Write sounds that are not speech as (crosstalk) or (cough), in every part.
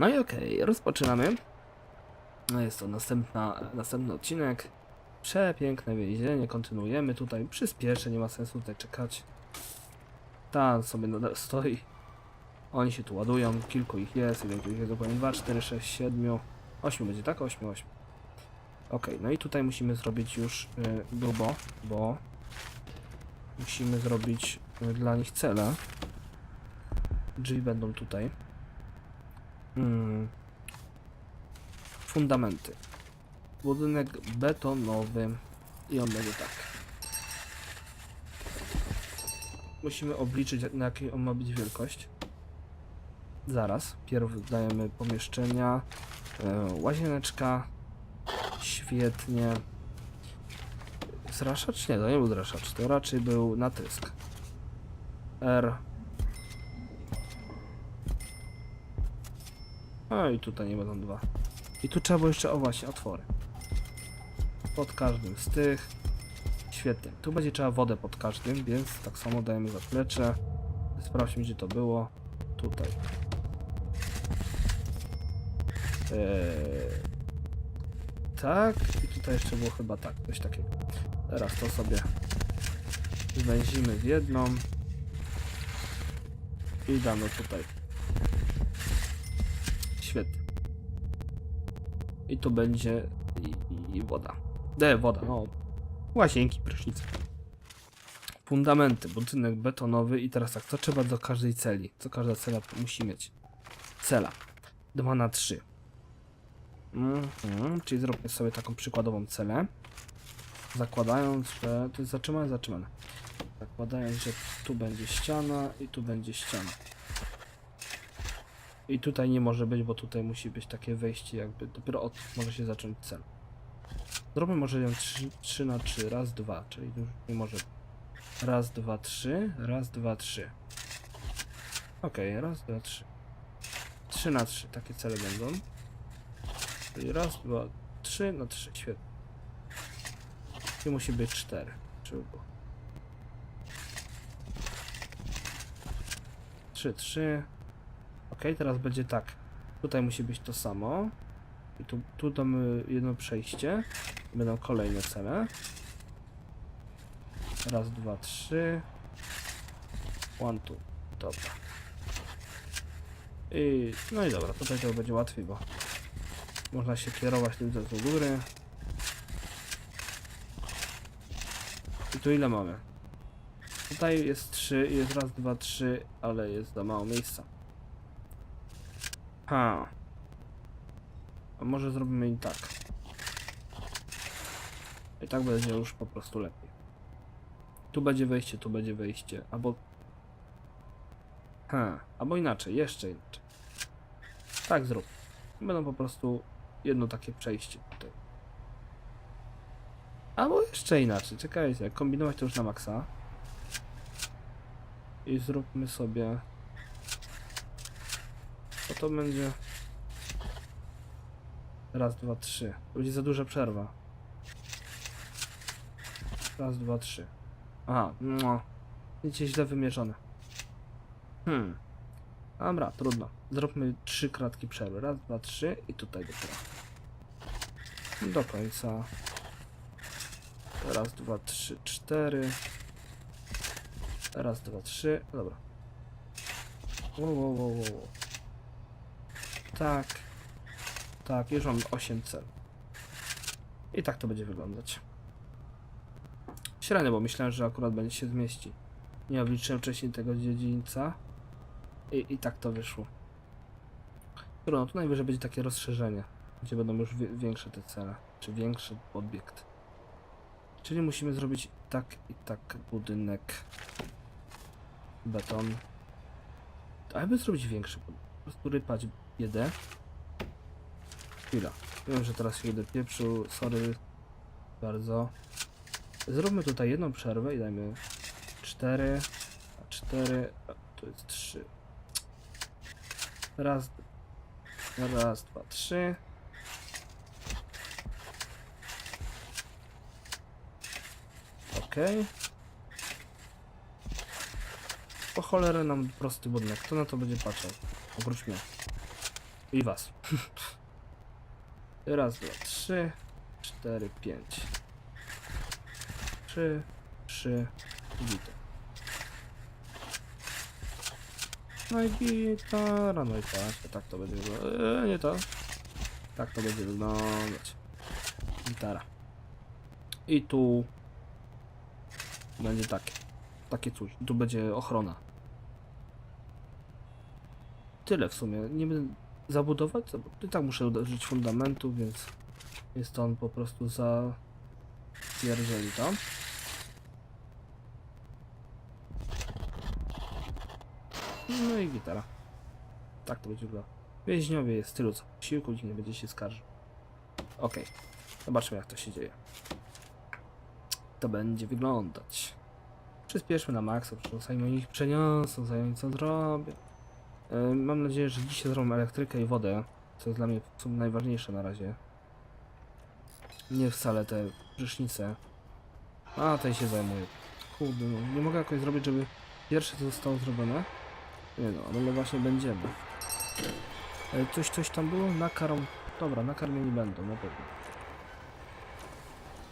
No i okej, rozpoczynamy. No jest to następna, następny odcinek. Przepiękne więzienie, kontynuujemy tutaj. Przyspieszę, nie ma sensu tutaj czekać. Tam sobie nadal stoi. Oni się tu ładują, kilku ich jest, ile tu ich jest dokładnie 2, 4, 6, 7, 8 będzie, tak? 8, 8. Okej, no i tutaj musimy zrobić już y, grubo, bo musimy zrobić y, dla nich cele. Drzwi będą tutaj. Hmm. Fundamenty. Budynek betonowy i on będzie tak. Musimy obliczyć na jakiej on ma być wielkość. Zaraz. Pierw dajemy pomieszczenia. E, łazieneczka. Świetnie. Zraszacz? Nie, to nie był zraszacz. To raczej był natrysk. R. No i tutaj nie będą dwa. I tu trzeba było jeszcze, o właśnie, otwory. Pod każdym z tych. Świetnie. Tu będzie trzeba wodę pod każdym, więc tak samo dajemy zaplecze. Sprawdźmy, gdzie to było. Tutaj. Eee, tak. I tutaj jeszcze było chyba tak, coś takiego. Teraz to sobie zwęzimy w jedną. I damy tutaj. Świetnie. I tu będzie i, i, woda. De, woda, no. Łazienki, prysznice. Fundamenty, budynek betonowy i teraz tak, co trzeba do każdej celi? Co każda cela musi mieć? Cela. 2 na 3. Mhm, czyli zróbmy sobie taką przykładową celę. Zakładając, że... To jest zatrzymane, zatrzymane. Zakładając, że tu będzie ściana i tu będzie ściana. I tutaj nie może być, bo tutaj musi być takie wejście jakby, dopiero od może się zacząć cel. Zróbmy może ją 3, 3 na 3, raz, dwa, czyli już nie może. Raz, dwa, trzy, raz, dwa, trzy. Okej, raz, dwa, trzy. 3 na 3, takie cele będą. Czyli raz, dwa, trzy na trzy, świetnie. I musi być 4, żeby było. 3, 3. Ok, teraz będzie tak. Tutaj musi być to samo. I tu, tu damy jedno przejście. Będą kolejne cele. Raz, dwa, trzy. One, two. Dobra. I, no i dobra, tutaj to będzie łatwiej, bo można się kierować tym do góry. I tu ile mamy? Tutaj jest 3, jest raz, dwa, trzy, ale jest za mało miejsca. Ha. A może zrobimy i tak. I tak będzie już po prostu lepiej. Tu będzie wejście, tu będzie wejście. Albo... Ha. Albo inaczej, jeszcze inaczej. Tak zrób. Będą po prostu jedno takie przejście tutaj. Albo jeszcze inaczej. Czekajcie, jak kombinować to już na maksa. I zróbmy sobie... To będzie? Raz, dwa, trzy. To będzie za duża przerwa. Raz, dwa, trzy. Aha, no. Widzicie, źle wymierzone. Hmm. Dobra, trudno. Zróbmy trzy kratki przerwy. Raz, dwa, trzy i tutaj dopiero. Do końca. Raz, dwa, trzy, cztery. Raz, dwa, trzy. Dobra. Wow, wow, wow, wow. Tak. Tak, już mam 8 cel. I tak to będzie wyglądać. Średnio, bo myślałem, że akurat będzie się zmieści. Nie obliczyłem wcześniej tego dziedzińca. I, I tak to wyszło. Trudno, tu najwyżej będzie takie rozszerzenie, gdzie będą już większe te cele, czy większy obiekt. Czyli musimy zrobić tak i tak budynek. Beton. A jakby zrobić większy, po prostu rypać biedę. Chwila. Wiem, że teraz się jedę pieprzu, sorry bardzo. Zróbmy tutaj jedną przerwę i dajmy 4, a 4, a tu jest 3. Raz, raz, dwa, trzy. Okej. Po cholerę nam prosty budynek. Kto na to będzie patrzał? Oprócz mnie. I was. (laughs) Raz, dwa, trzy, cztery, pięć. Trzy, trzy, witam. No i gitara, no i tak, tak to będzie wyglądać. Eee, nie to. Tak to będzie wyglądać. Gitara. I tu będzie takie. Takie coś. Tu będzie ochrona. Tyle w sumie. Nie będę zabudować. I tak muszę uderzyć fundamentu, więc jest on po prostu za pierżeli tam. No i gitara. Tak to będzie wyglądało. Więźniowie jest tylu co posiłku, nikt nie będzie się skarżył. Okej. Zobaczmy jak to się dzieje. To będzie wyglądać. Przyspieszmy na maksa, zanim ich przeniosą, zanim co zrobię. E, Mam nadzieję, że dzisiaj zrobią elektrykę i wodę, co jest dla mnie sumie najważniejsze na razie. Nie wcale te prysznice. A, tej się zajmuję. Kurde, no, nie mogę jakoś zrobić, żeby pierwsze to zostało zrobione. Nie no, ale właśnie będziemy. E, Coś, coś tam było? Nakarm... Dobra, nakarmieni będą, na pewno.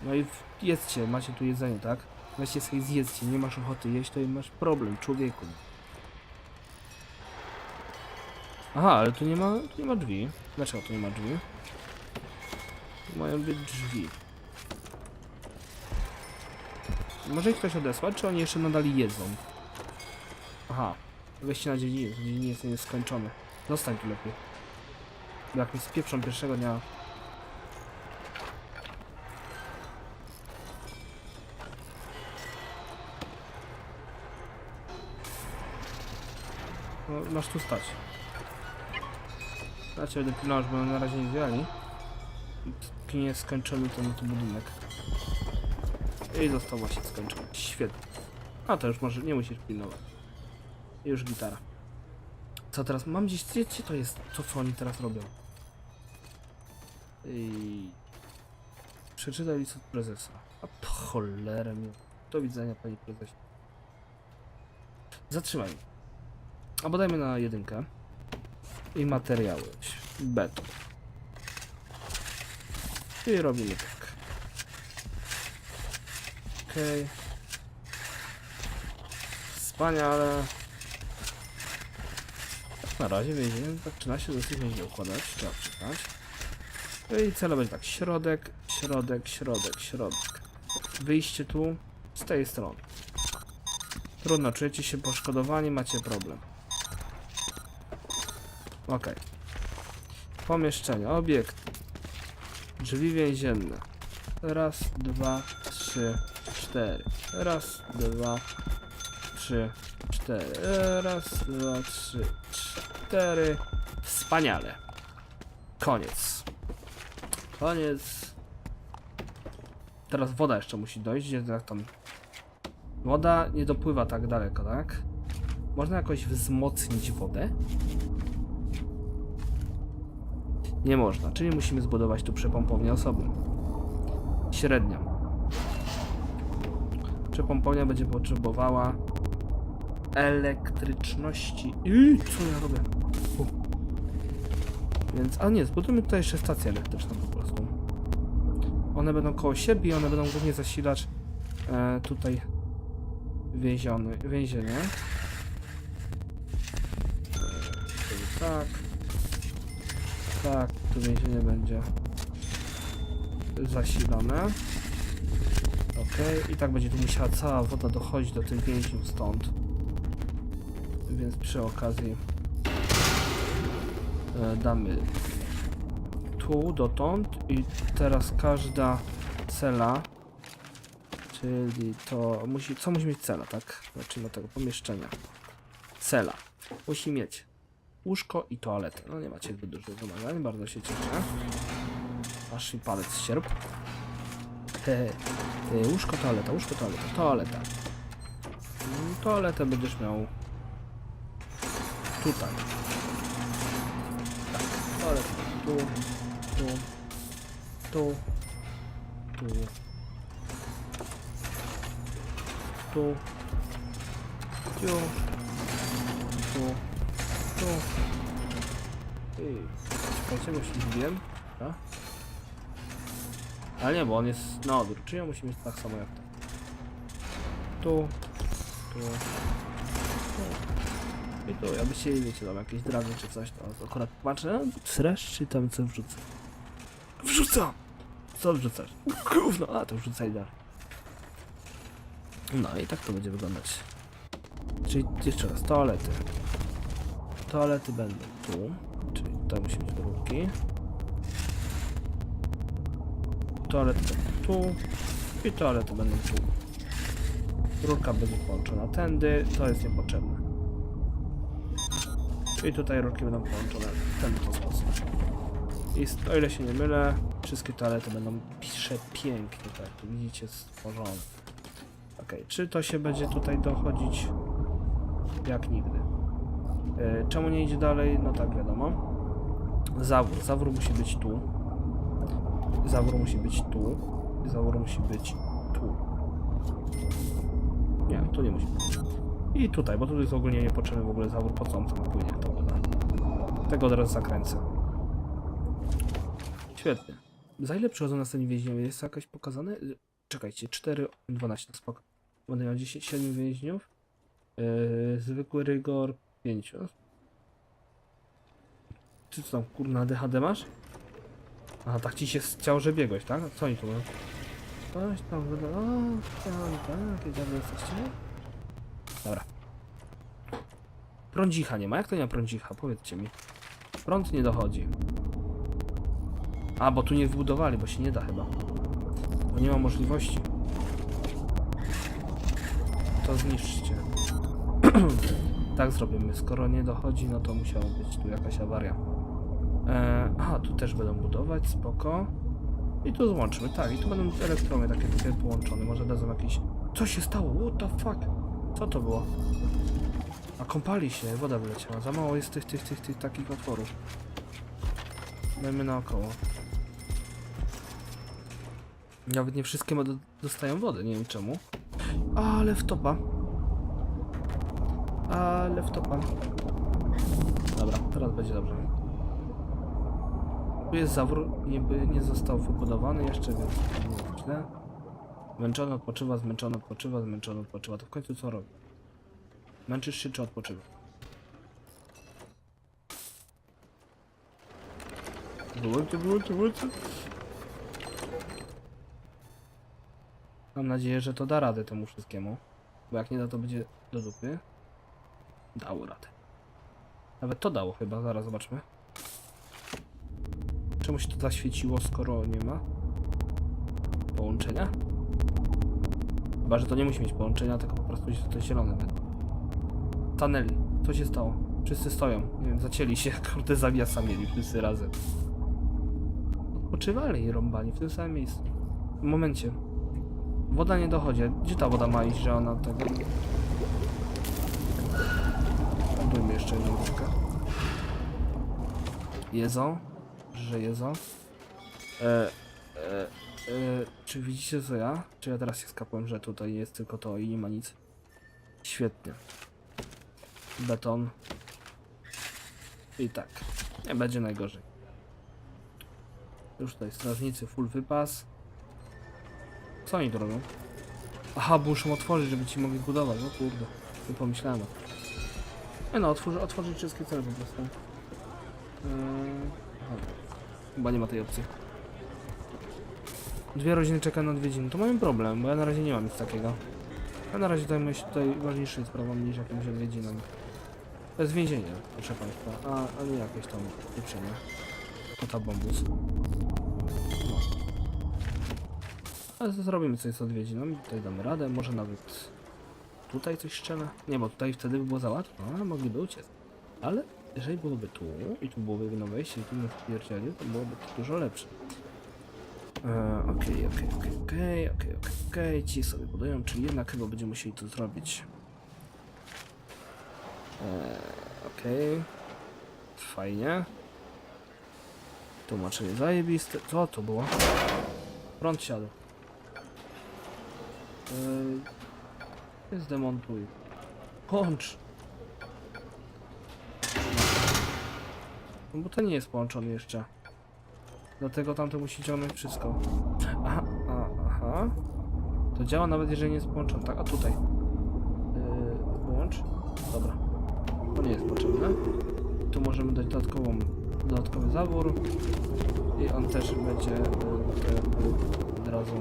No i jedzcie, macie tu jedzenie, tak? Weźcie sobie zjedzcie, nie masz ochoty jeść, to i masz problem, człowieku. Aha, ale tu nie ma, tu nie ma drzwi. Dlaczego tu nie ma drzwi? Tu mają być drzwi. Może ich ktoś odesłać, czy oni jeszcze nadal jedzą? Aha, wejście na dziedziniec, dziedziniec nie jest skończony. Zostań tu lepiej. Jak mi spieprzą pierwszego dnia... No, masz tu stać. Cię będę pilnować, bo na razie nie zjali. Póki nie jest skończony ten budynek. I został właśnie skończony. Świetnie. A to już może nie musisz pilnować. Już gitara. Co teraz? Mam gdzieś. Gdzie, gdzie to jest? To co oni teraz robią? I... Przeczytaj list od prezesa. A cholerę mi. Do widzenia, panie prezesie. Zatrzymaj. A bodajmy na jedynkę. I materiały. Beton. I robimy tak. Okej. Wspaniale. Na razie więzienie zaczyna się dosyć nieźle układać. Trzeba przyznać. No i będzie tak. Środek, środek, środek, środek. Wyjście tu z tej strony. Trudno, czujecie się poszkodowani, macie problem. Okej. Pomieszczenie, obiekt. Drzwi więzienne. Raz, dwa, trzy, cztery. Raz, dwa, trzy, cztery. Raz, dwa, trzy, cztery. Wspaniale. Koniec. Koniec. Teraz woda jeszcze musi dojść. Jak tam. Woda nie dopływa tak daleko, tak? Można jakoś wzmocnić wodę? Nie można, czyli musimy zbudować tu przepompownię osobną. Średnią. Przepompownia będzie potrzebowała elektryczności. I co ja robię? Więc, a nie, zbudujmy tutaj jeszcze stację elektryczną po prostu. One będą koło siebie i one będą głównie zasilać e, tutaj więziony, więzienie. Tak. Tak, tu więzienie będzie zasilane. Ok, i tak będzie tu musiała cała woda dochodzić do tych więźniów stąd. Więc przy okazji e, damy tu dotąd i teraz każda cela, czyli to musi, co musi mieć cela, tak? Zacznijmy od tego pomieszczenia. Cela musi mieć łóżko i toaletę. No nie macie dużo wymagań, bardzo się cieszę. Aż mi palec sierp. He, łóżko, toaleta, łóżko, toaleta, toaleta. Mm, Toaletę będziesz miał tutaj. Tak, toaleta tu, tu, tu, tu, tu, tu, tu, Ej, czekajcie, bo się zgubiłem. Dobra. Ale nie, bo on jest na odwrót, czyli on musi mieć tak samo jak to. Tu, tu, tu. I tu, jakbyście wiecie, tam jakieś dramy czy coś, to akurat patrzę, no, czy tam co wrzucę. Wrzucam! Co wrzucasz? (laughs) Gówno, a to wrzucaj dalej. No i tak to będzie wyglądać. Czyli jeszcze raz, toalety. Toalety będą tu, czyli tutaj musi być drówki. Toalety będą tu i toalety będą tu. Rurka będzie połączona tędy, to jest niepotrzebne. I tutaj rurki będą połączone w ten to sposób. I o ile się nie mylę, wszystkie toalety będą przepięknie, tak jak widzicie, stworzone. Okej, czy to się będzie tutaj dochodzić jak nigdy? E, czemu nie idzie dalej? No tak, wiadomo. Zawór. Zawór musi być tu. Zawór musi być tu. Zawór musi być tu. Nie, tu nie musi być. I tutaj, bo tu jest ogólnie niepotrzebny w ogóle zawór, po co on tam płynie ta woda. Tego od razu zakręcę. Świetnie. Za ile przychodzą następni więźniowie? Jest to jakoś pokazane? Czekajcie, 4, 12, spoko. Będę miał 10, 7 więźniów. Yy, zwykły rygor 5. Czy co tam, kurna, DHD masz? A tak ci się chciało, że biegłeś, tak? Co oni tu mają? Coś tam, wyda- o, tam, tak, jakie jesteście? Dobra. Prądzicha nie ma, jak to nie ma prądzicha? Powiedzcie mi. Prąd nie dochodzi. A, bo tu nie wybudowali, bo się nie da chyba. Bo nie ma możliwości. To zniszczcie. (clears throat) tak zrobimy. Skoro nie dochodzi, no to musiała być tu jakaś awaria. E, aha, tu też będą budować, spoko. I tu złączymy, tak, i tu będą elektrony takie tutaj połączone. Może dadzą jakieś... Co się stało? What the fuck? Co to było? A kąpali się, woda wyleciała. Za mało jest tych, tych, tych, tych takich otworów. Dajmy naokoło. Nawet nie wszystkie dostają wodę, nie wiem czemu. Ale wtopa. Ale wtopa. Dobra, teraz będzie dobrze. Tu jest zawór, niby nie został wybudowany jeszcze, więc nie źle. Zmęczony odpoczywa, zmęczony odpoczywa, zmęczony odpoczywa. To w końcu co robi? Męczysz się czy odpoczywa? Wyłączę, wyłączę, wyłączę. Mam nadzieję, że to da radę temu wszystkiemu. Bo jak nie da, to będzie do dupy. Dało radę. Nawet to dało chyba, zaraz zobaczmy. Czemu się to zaświeciło, skoro nie ma połączenia? Chyba, że to nie musi mieć połączenia, tylko po prostu się to zielone. Stanęli. Co się stało? Wszyscy stoją. Nie wiem, zacięli się, (laughs) kurde, zawiasa mieli wszyscy razem. Odpoczywali rąbani w tym samym miejscu. W momencie. Woda nie dochodzi. Gdzie ta woda ma iść, że ona tego... Jeszcze jedną łódkę. Jedzą? Że jedzą? E, e, e, czy widzicie co ja? Czy ja teraz się skapłem, że tutaj jest tylko to i nie ma nic? Świetnie. Beton. I tak. Nie będzie najgorzej. Już tutaj strażnicy full wypas. Co oni tu robią? Aha, muszą otworzyć, żeby ci mogli budować. O kurde, nie pomyślałem. Nie no, otworzy, otworzyć wszystkie cele po prostu. Aha. Chyba nie ma tej opcji. Dwie rodziny czekają na odwiedziny. To mamy problem, bo ja na razie nie mam nic takiego. Ja na razie zajmuję się tutaj ważniejszą sprawą niż jakimś odwiedzinom. To jest więzienie, proszę Państwa, a, a nie jakieś tam pieprzenie. To ta bombus. No. Ale zrobimy coś z odwiedziną, tutaj damy radę, może nawet tutaj coś strzelę. Nie, bo tutaj wtedy by było za łatwo, a mogliby uciec. Ale jeżeli byłoby tu i tu byłoby jedno wejście i tu bym wpierdzielił, to byłoby to dużo lepsze. E, Okej, okej, okej, okej, okej, okej, ci sobie budują, czyli jednak chyba będziemy musieli to zrobić. E, Okej. Fajnie. Tłumaczenie zajebiste. Co to było? Prąd siadł. Yy, zdemontuj. Kończ. No bo to nie jest połączony jeszcze. Dlatego tamto musi ciągnąć wszystko. Aha, a, aha. To działa nawet jeżeli nie jest połączony. Tak, a tutaj. Yy, wyłącz. Dobra. To nie jest potrzebne. Tu możemy dać dodatkową, dodatkowy zawór. I on też będzie yy, to jakby od razu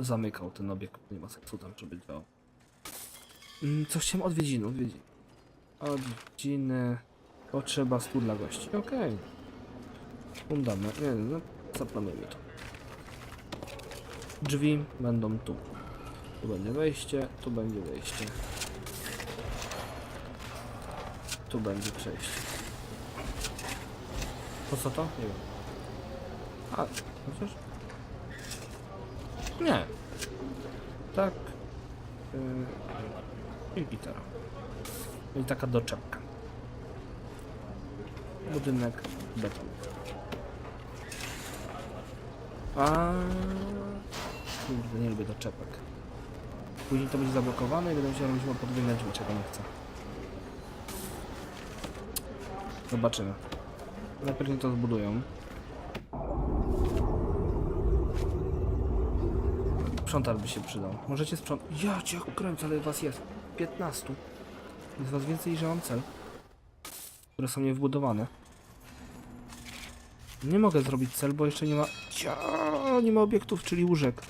zamykał ten obiekt. Nie ma sensu tam, żeby działał. Mm, Co chciałem? Odwiedziny, odwiedziny. Odwiedziny. Potrzeba stół dla gości. Okej. Fundament. Nie, no, zaplanujmy to. Drzwi będą tu. Tu będzie wejście, tu będzie wejście. Tu będzie przejście. Po co to? Nie wiem. A, chociaż? Nie. Tak. Yy, I gitara. I taka doczepka. Budynek beton. A Kurde, nie lubię doczepek. Później to będzie zablokowane i będę musiał robić podwójne drzwi, czego nie chcę. Zobaczymy. Najpierw to zbudują. Sprzątar by się przydał. Możecie sprzątać. Ja cię kręcę, ale was jest 15. Jest was więcej ja mam cel. Które są niewbudowane. Nie mogę zrobić cel, bo jeszcze nie ma... Cia, nie ma obiektów, czyli łóżek.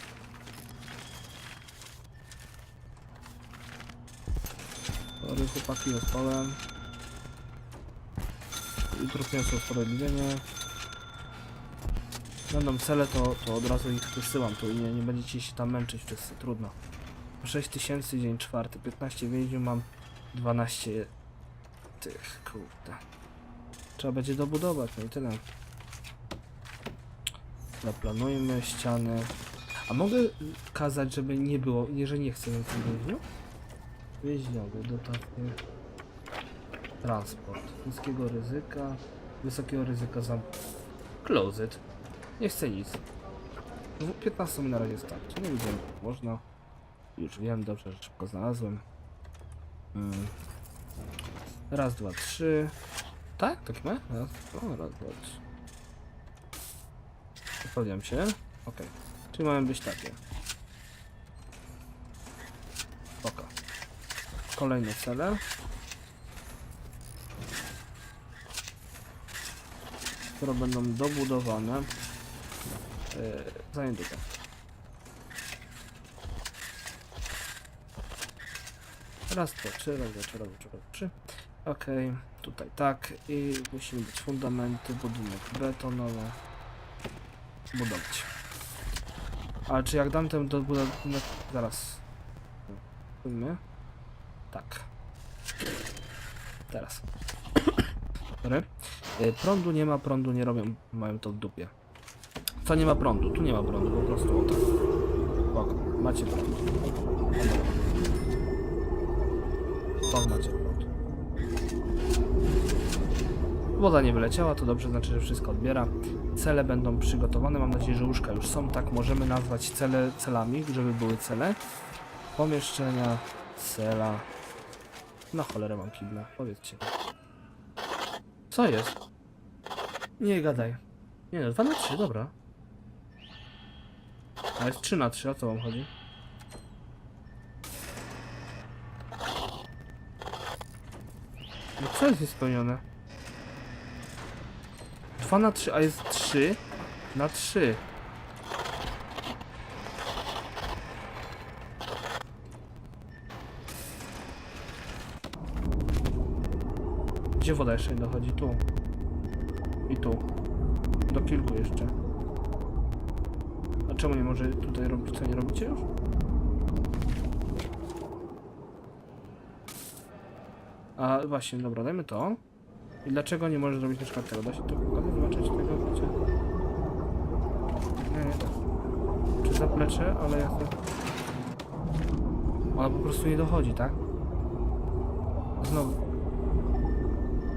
Sorry chłopaki, ospałem. Jutro piękne usprawiedliwienie. Będą cele, to, to od razu ich wysyłam tu i nie, nie będziecie się tam męczyć wszyscy, trudno. 6000 dzień czwarty, 15 więźniów mam 12 tych, kurde. Trzeba będzie dobudować, no i tyle. Zaplanujmy ściany. A mogę kazać, żeby nie było, jeżeli nie chcę więcej więźniów? Więźniowy, dotacje. Transport. Niskiego ryzyka. Wysokiego ryzyka zam... Closet. Nie chcę nic. W 15 mi na razie starczy. Nie widzę, można. Już wiem, dobrze, że szybko znalazłem. Mm. Raz, dwa, trzy. Tak? Tak ma? Raz, o, raz, dwa, trzy. Upewniam się. Okej. Czyli mają być takie. Spoko. Kolejne cele. Które będą dobudowane. Yy, za niedługo. Raz, dwa, trzy, raz, dwa, trzy, raz, dwa, trzy. Okej, tutaj tak. I musimy być fundamenty, budynek betonowy. Budować. Ale czy jak dam ten do budynek... Zaraz. Spójmy. Tak. Teraz. (coughs) Y, Prądu nie ma, prądu nie robią, mają to w dupie. Co nie ma prądu? Tu nie ma prądu, po prostu o tak. Spoko, macie prąd. Stąd macie prąd. Woda nie wyleciała, to dobrze, znaczy, że wszystko odbiera. Cele będą przygotowane, mam nadzieję, że łóżka już są, tak możemy nazwać cele celami, żeby były cele. Pomieszczenia, cela. Na cholerę mam kibla, powiedzcie. Co jest? Nie gadaj. Nie no, 2 na 3, dobra. A jest 3 na 3, o co wam chodzi? No co jest niespełnione? 2 na 3, a jest 3 na 3. Gdzie woda jeszcze nie dochodzi? Tu. I tu. Do kilku jeszcze. Czemu nie może tutaj robić? Co nie robicie już? A właśnie, dobra, dajmy to. I dlaczego nie może zrobić na przykład tego? Da się to zobaczyć tego, wiecie? Nie, nie. Czy zaplecze, ale ja to... Ona po prostu nie dochodzi, tak? Znowu.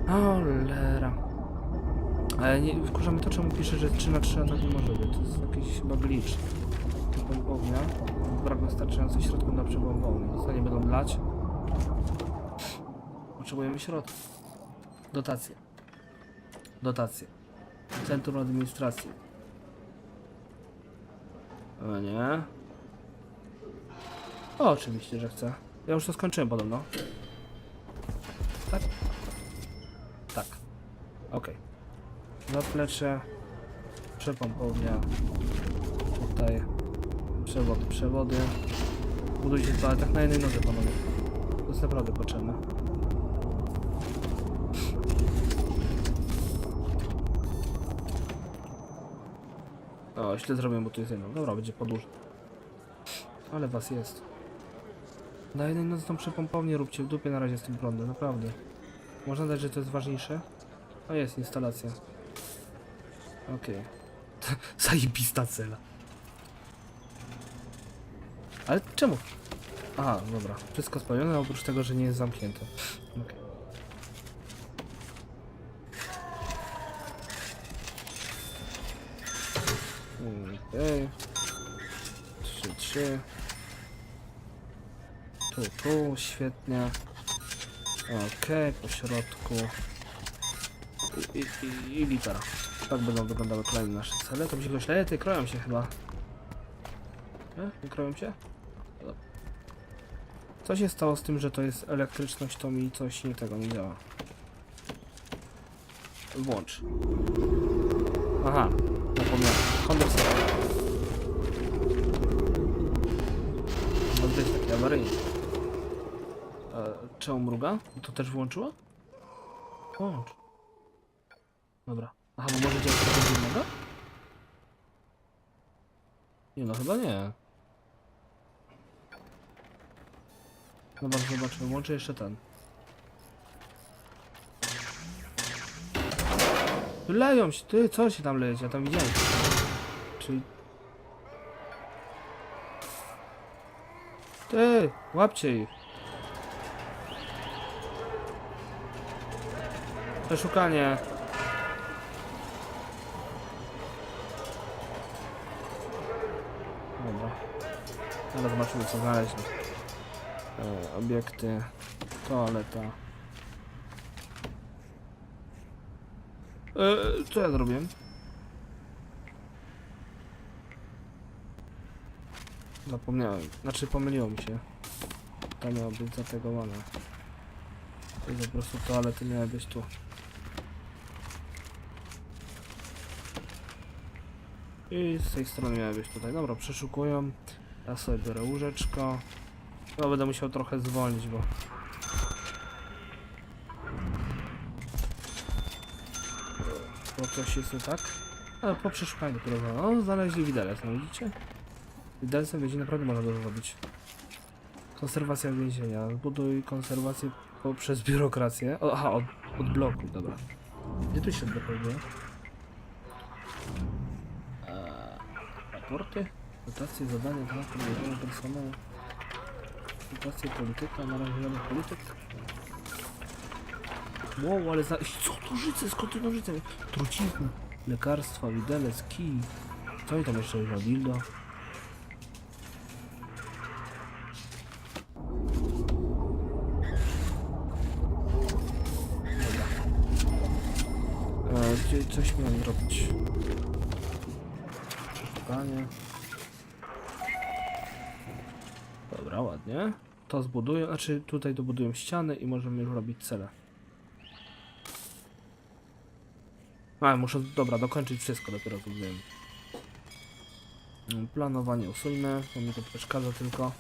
Cholera. Ale nie, wkurzamy to, czemu pisze, że 3 na 3 a tak nie może być. To jest jakiś chyba glitch. Pompownia. Brak wystarczających środków na przebombownię. Co nie będą dlać? Potrzebujemy środków. Dotacje. Dotacje. Centrum Administracji. O nie. O, oczywiście, że chcę. Ja już to skończyłem podobno. Tak? Tak. Okej. Zaplecze. Przepompownia. Tutaj. Przewody, przewody. Budujcie to, ale tak na jednej nodze, panowie. To jest naprawdę potrzebne. O, źle zrobiłem, bo tu jest jedno. Dobra, będzie podłuż. Ale was jest. Na jednej nocy tą przepompownię róbcie w dupie na razie z tym prądem, naprawdę. Można dać, że to jest ważniejsze? No jest, instalacja. Okej. (laughs) Zajebista cela. Ale czemu? Aha, dobra. Wszystko spełnione, oprócz tego, że nie jest zamknięte. Okej. Okej. Trzy, trzy. Tu, tu, świetnie. Okej, po środku. I, i, I litera. Tak będą wyglądały kolejne nasze cele. To się źle, ty kroją się chyba. Nie? Nie kroją się? Co się stało z tym, że to jest elektryczność, to mi coś nie tego nie działa. Włącz. Aha, zapomniałem. Kondensator. No to jest taki awaryjny. E, czemu mruga? To też włączyło? Włącz. Dobra. Aha, bo może działać coś innego? Nie no, chyba nie. Dobra, zobaczmy. Włączę jeszcze ten. Leją się, ty, co się tam lejecie? Ja tam widziałem. Czyli... Ty, łapcie ich. Przeszukanie. Ale zobaczymy co znaleźli. E, obiekty. Toaleta. E, co ja zrobiłem? Zapomniałem. Znaczy pomyliło mi się. To miało być zategowane. I po prostu toalety miały być tu. I z tej strony miały być tutaj. Dobra, przeszukują. Ja sobie biorę łóżeczko. Chyba będę musiał trochę zwolnić, bo... Bo coś jest nie tak. Ale po przeszukaniu dopiero... O, znaleźli widelec, no widzicie? Widelcem więzień naprawdę można dużo robić. Konserwacja więzienia. Zbuduj konserwację poprzez biurokrację. O, aha, od, od bloku, dobra. Gdzie tu się odblokowuje? Eee, raporty? Dotacje, zadania, transport, wydziału personelu. Dotacje, polityka, narażenie polityk. Wow, ale za... Co nożyce? Skąd te nożyce? Trucizny, lekarstwa, widelec, kij. Co mi tam jeszcze jest? Dildo. E, coś miałem zrobić? Przeszukanie. Dobra, ładnie. To zbuduję, znaczy tutaj dobuduję ściany i możemy już robić cele. A, muszę, dobra, dokończyć wszystko, dopiero tu wiem. Mm, Planowanie usuńmy, bo mi to przeszkadza tylko.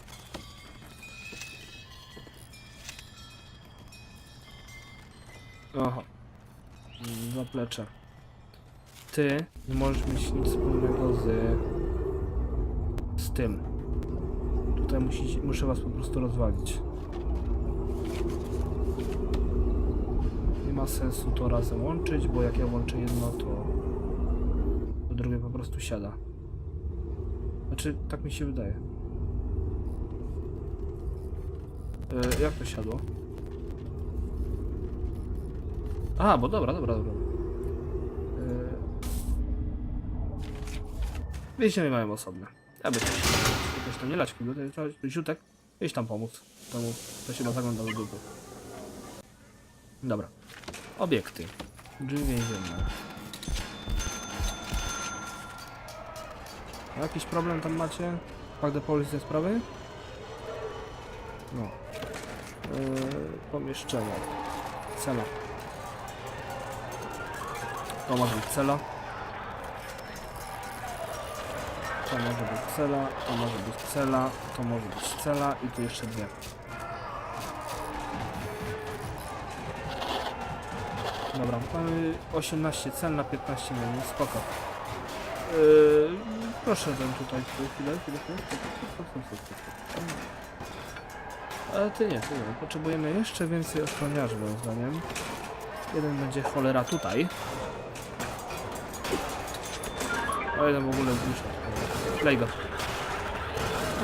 Oho. Mm, Zaplecze. Ty nie możesz mieć nic wspólnego z... z tym. Muszę was po prostu rozwalić. Nie ma sensu to razem łączyć, bo jak ja łączę jedno, to, to drugie po prostu siada. Znaczy, tak mi się wydaje. E, jak to siadło? A, bo dobra, dobra, dobra. E, Więzienie mają osobne. Aby coś, tam nie lać kiblu, to jest ziutek. Idź tam pomóc. Temu, to się ma zagląda do dupy. Dobra. Obiekty. Drzwi więzienne. Jakiś problem tam macie? Pak de policji sprawy? No. Yy, pomieszczenie. Cela. To może być cela. To może być cela, to może być cela, to może być cela i tu jeszcze dwie. Dobra, mamy 18 cel na 15 minut, spoko. Yy, proszę ten tutaj, tu, chwilę, chwilę, chwilę. Ale ty nie, ty nie. Potrzebujemy jeszcze więcej ochroniarzy moim zdaniem. Jeden będzie cholera tutaj. A jeden w ogóle zniszczył. Lej go.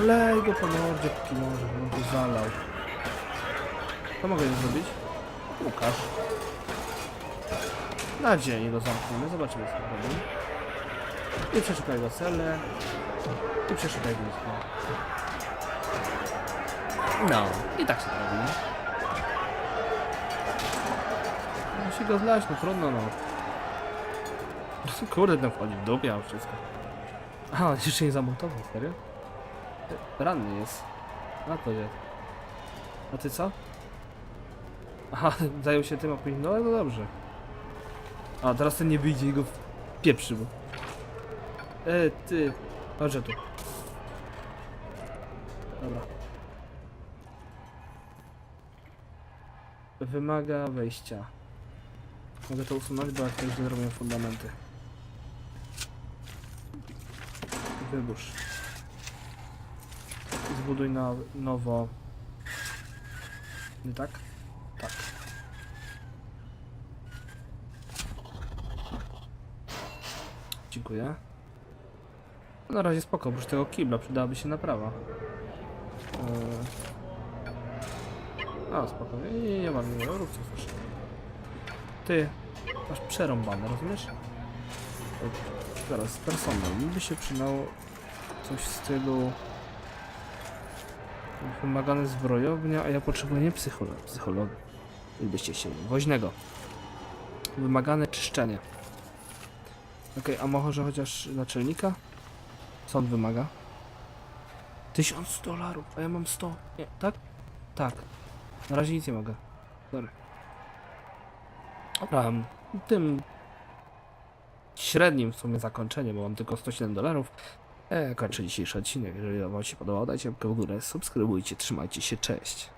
Lej go po mordzie, póki może, on tu zalał. Co mogę już zrobić? Łukasz. Na dzień go zamkniemy, zobaczymy co robi. I przeszukaj go celę. I przeszukaj blisko. No, i tak się to robi. Musi go zlać, no trudno no. Kurde, ten wchodzi w dupie, a wszystko. A, jeszcze nie zamontował, serio? Ranny jest. A to jest. A ty co? Aha, (laughs) zajął się tym, a później, no, no dobrze. A, teraz ten nie wyjdzie i go pieprzy, bo... E, ty, tu. Dobra. Wymaga wejścia. Mogę to usunąć, bo jak to robią fundamenty. Wyburz. Zbuduj na nowo. Nie tak? Tak. Dziękuję. No, Na razie spoko, oprócz tego kibla przydałaby się naprawa. Eee... A, spoko, nie, nie, nie mam, nie, rób co chcesz. Ty, masz przerąbane, rozumiesz? O, Zaraz, personel, mi by się przydało coś w stylu... Wymagane zbrojownia, a ja potrzebuję nie psycholo psychologa. Gdybyście chcieli. Woźnego. Wymagane czyszczenie. Okej, a może chociaż naczelnika? Co on wymaga? Tysiąc dolarów, a ja mam 100. Nie, tak? Tak. Na razie nic nie mogę. Sorry. Dobra, tym średnim w sumie zakończeniem, bo mam tylko 107 dolarów. E, kończę dzisiejszy odcinek. Jeżeli wam się podobał, dajcie łapkę w górę, subskrybujcie, trzymajcie się, cześć.